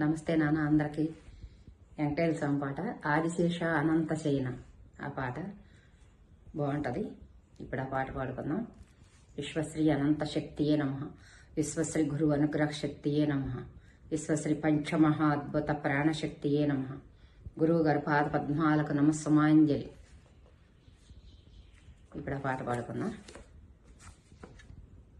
నమస్తే నాన్న అందరికీ. వెంకటేశ్వర స్వామి పాట ఆదిశేష అనంత శయన ఆ పాట బాగుంటుంది. ఇప్పుడు ఆ పాట పాడుకుందాం. విశ్వశ్రీ అనంత శక్తియే నమ. విశ్వశ్రీ గురు అనుగ్రహ శక్తియే నమ. విశ్వశ్రీ పంచమహా అద్భుత ప్రాణశక్తియే నమ. గురువు గారి పాద పద్మాలకు నమస్సమాంజలి. ఇప్పుడు ఆ పాట పాడుకుందాం.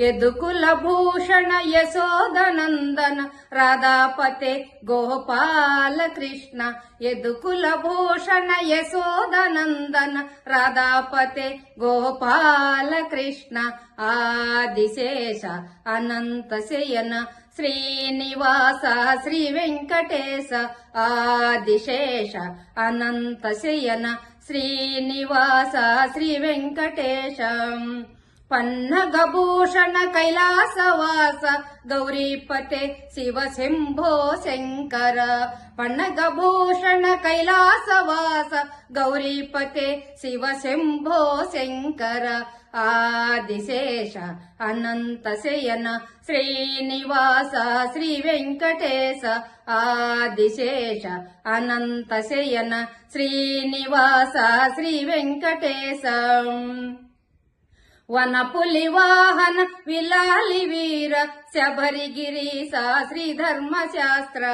యదుకుల భూషణ యశోదనందన రాధాపతే గోపాల కృష్ణ. యదుకుల భూషణ యశోదనందన రాధాపతే గోపాల కృష్ణ. ఆదిశేష అనంత శయన శ్రీనివాస శ్రీ వెంకటేశ. ఆదిశేష అనంత శయన శ్రీనివాస శ్రీ వెంకటేశం. పన్నగభూషణ కైలాసవాస గౌరీపతే శివ శంభో శంకర. పన్నగభూషణ కైలాసవాస గౌరీపతే శివ శంభో శంకర. ఆదిశేష అనంత శయన శ్రీనివాస శ్రీ వెంకటేశ ఆదిశేష అనంత శయన శ్రీనివాస శ్రీ వెంకటేశ వనపులి వాహన విలాలి వీర శబరిగిరీశ శ్రీ ధర్మశాస్త్ర.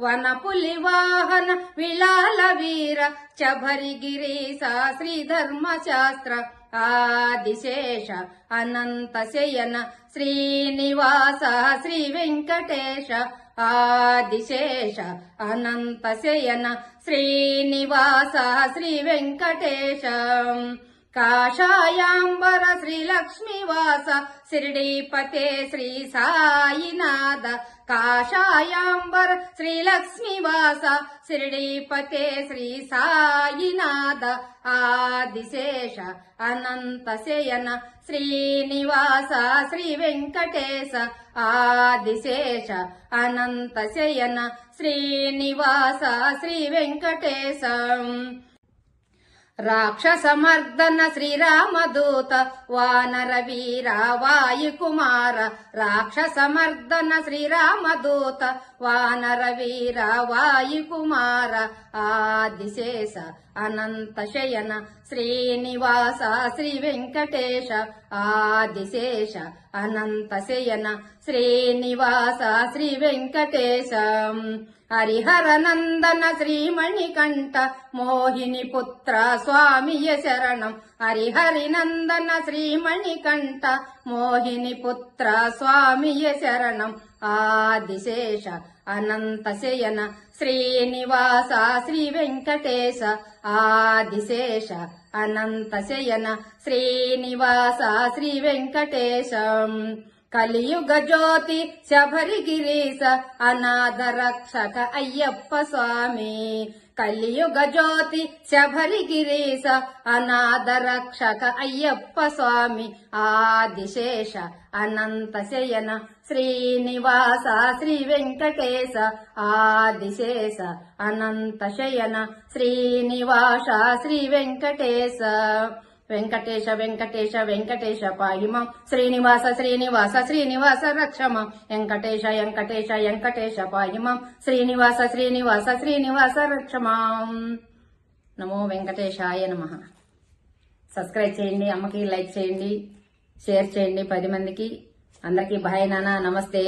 వనపులి వాహన విలాల వీర శబరిగిరీశ శ్రీ ధర్మశాస్త్ర. ఆదిశేష అనంత శయన శ్రీనివాస శ్రీ వెంకటేశ. ఆదిశేష అనంత శయన శ్రీనివాస శ్రీ వెంకటేశ. కాషాయాంబర శ్రీలక్ష్మీవాస శిరిడీపతే శ్రీ సాయినాథ. కాషాయాంబర శ్రీలక్ష్మీవాస శిరిడీపతే శ్రీ సాయినాథ. ఆదిశేష అనంతశయన శ్రీనివాస శ్రీ వెంకటేశ ఆదిశేష అనంతశయన శ్రీనివాస శ్రీ వెంకటేశ రాక్షసమర్దన శ్రీరామదూత వానర వీర వాయుకుమార రాక్షసమర్దన శ్రీరామదూత వానర వీర వాయుకుమార ఆదిశేష అనంత శయన శ్రీనివాస శ్రీ వెంకటేశ ఆదిశేష అనంత శయన శ్రీనివాస శ్రీ వెంకటేశ. హరిహర నందన శ్రీమణికంఠ మోహిని పుత్ర స్వామియ శరణం. హరిహరి నందన శ్రీమణికంఠ మోహిని పుత్ర స్వామియ శరణం. ఆదిశేష అనంత శయన శ్రీనివాస శ్రీ వెంకటేశ ఆదిశేష అనంత శయన శ్రీనివాస శ్రీ వెంకటేశ కలియుగ జ్యోతి శబరి గిరీశ అనాథ రక్షక అయ్యప్ప స్వామి. కలియుగ జ్యోతి శబరి గిరీశ అనాథ రక్షక అయ్యప్ప స్వామి ఆదిశేష అనంత శయన శ్రీనివాస శ్రీ వెంకటేశ ఆదిశేష అనంత శయన శ్రీనివాస శ్రీ వెంకటేశ వెంకటేశ వెంకటేశ వెంకటేశ పాహిమం శ్రీనివాస శ్రీనివాస శ్రీనివాస రక్షమ. వెంకటేశ వెంకటేశ వెంకటేశ పాహిమం శ్రీనివాస శ్రీనివాస శ్రీనివాస రక్షమా. నమో వెంకటేశాయ నమ. సబ్స్క్రైబ్ చేయండి అమ్మకి లైక్ చేయండి షేర్ చేయండి పది మందికి. అందరికీ బాయ్ నాన్న నమస్తే.